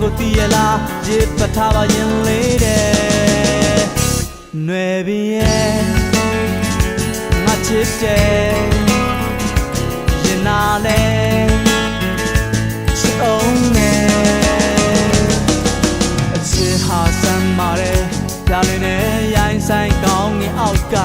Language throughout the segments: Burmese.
ကိုတည်ရလားရစ်ပထားပါရင်လေးတဲ့ຫນွယ်ပင်ရဲ့ငါချစ်တယ်ရင်နာလဲချစ်အောင်နဲ့အချစ်ဟာဆမ်းပါတယ်ပြားလေးနဲ့ရိုင်းဆိုင်ကောင်းငင်အောက်က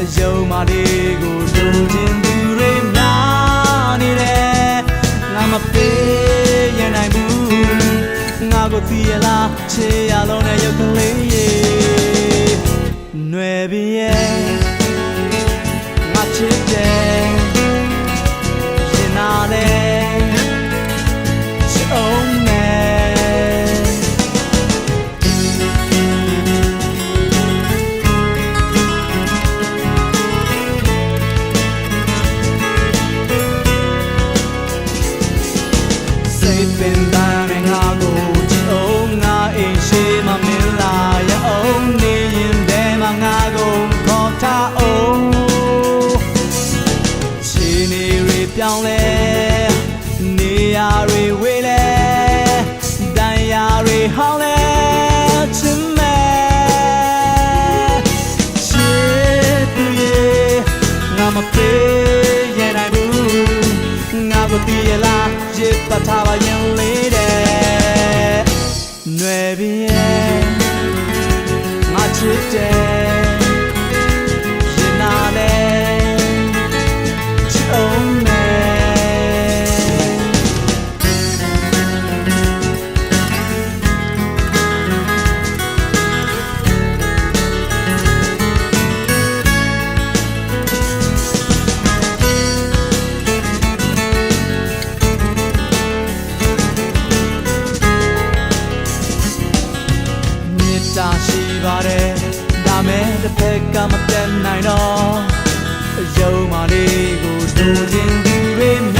အယုံမလေးကိုလိုချင်သူတွေများနေတယ်ငါမပေးရနိုင်ဘူး ငါကိုသိရလားချေရလုံးနဲ့ရုပ်ကလေးရေຫນွယ်ပင်ရဲ့ငါချစ်တယ်ရင်နာလဲချစ်အောင်နဲ့စိတ်ပင်ပန်း တွေဝေးလဲတန်ရာတွေဟောင်းလဲချင်မဲ့ချစ်သူရဲ့ငါမပေးရနိုင်ဘူးငါကိုတည်ရလားရစ်ပတ်ထားပါရ ပါတယ်ဒါမဲ့တစ်ဖက်ကမပြတ်နိုင်တော့အယုံမလေးကိုလိုချင်သူတွေ